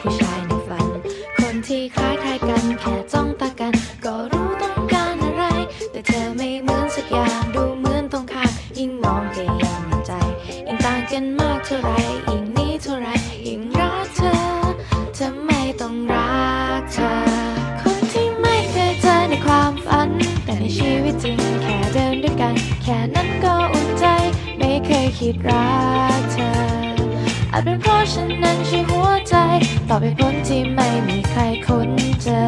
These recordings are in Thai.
ผู้ชายในฝัน คนที่คล้ายคลายกันแค่จ้องตากัน ก็รู้ต้องการอะไร แต่เธอไม่เหมือนสักอย่างดูเหมือนตรงข้ามยิ่งมองก็ยังใจยิ่งต่างกันมากเท่าไรยิ่งนี้เท่าไรยิ่งรักเธอเธอไม่ต้องรักเธอ คนที่ไม่เคยเจอในความฝัน แต่ในชีวิตจริงแค่เดินด้วยกัน แค่นั้นก็อุ่นใจไม่เคยคิดรัก อาจเป็นเพราะฉันนั้นใช่หัวใจต่อไปพ้นที่ไม่มีใครค้นเจอ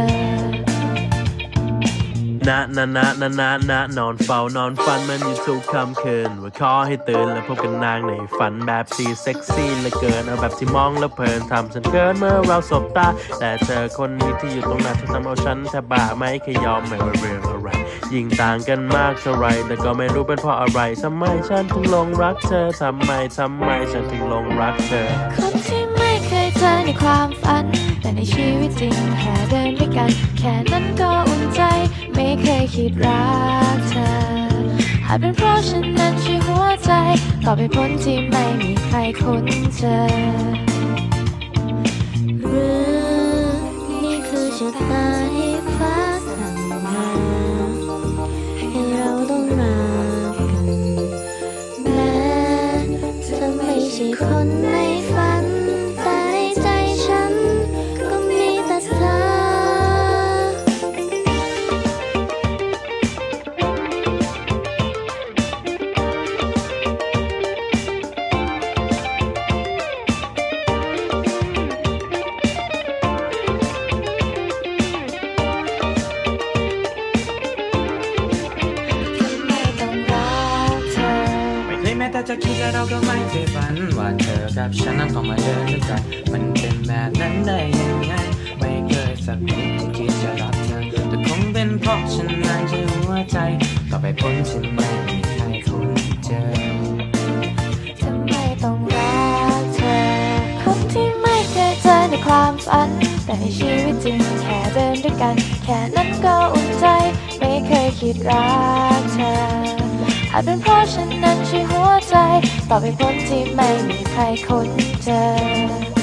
นะนะนะนะนะนะนอนเฝ้านอนฝันมันอยู่ทุกค่ำคืนว่าขอให้ตื่นและพบกันนางในฝันแบบสีเซ็กซี่เหลือเกิน เอาแบบที่มองแล้วเพลินทำฉันเกินเมื่อเราสบตา แต่เธอคนนี้ที่อยู่ตรงหน้าเธอทำเอาฉันแทบบ้าไม่เคยยอมไม่ว่าเรื่องอะไร ยิ่งต่างกันมากเท่าไรแต่ก็ไม่รู้เป็นเพราะอะไรทำไมฉันถึงหลงรักเธอทำไมทำไมฉันถึงหลงรักเธอ คนที่ไม่เคยเจอในความฝัน แต่ในชีวิตจริงแค่เดินด้วยกัน แค่นั้นก็อุ่นใจ ไม่เคยคิดรักเธอ หากเป็นเพราะฉันนั้นใช่หัวใจต่อไปพ้นที่ไม่มีใครค้นเจอหรือนี่คือชะตาใคนในฝัน แต่ในใจฉัน ก็มีแต่เธอไม่ต้องรักเธอ ไม่เคยแม้แต่จะคิดและเราก็ไม่เคยฝัน ว่าเธอกับฉันนั้นต้องมาเดินด้วยกัน มันเป็นแบบนั้นได้ยังไง ไม่เคยสักทีคิดจะรักเธอ แต่คงเป็นเพราะฉันนั้นที่หัวใจ ต่อไปพ้นฉันไม่มีใครคุ้นเจอจะไมต้องรักเธอ คนที่ไม่เคยเจอในความฝัน แต่ในชีวิตจริงแค่เดินด้วยกัน แค่นั้นก็อุ่นใจ ไม่เคยคิดรักเธอ อาจเป็นเพราะฉันนั้นใช่หัวใจต่อไปพ้นที่ไม่มีใครค้นเจอ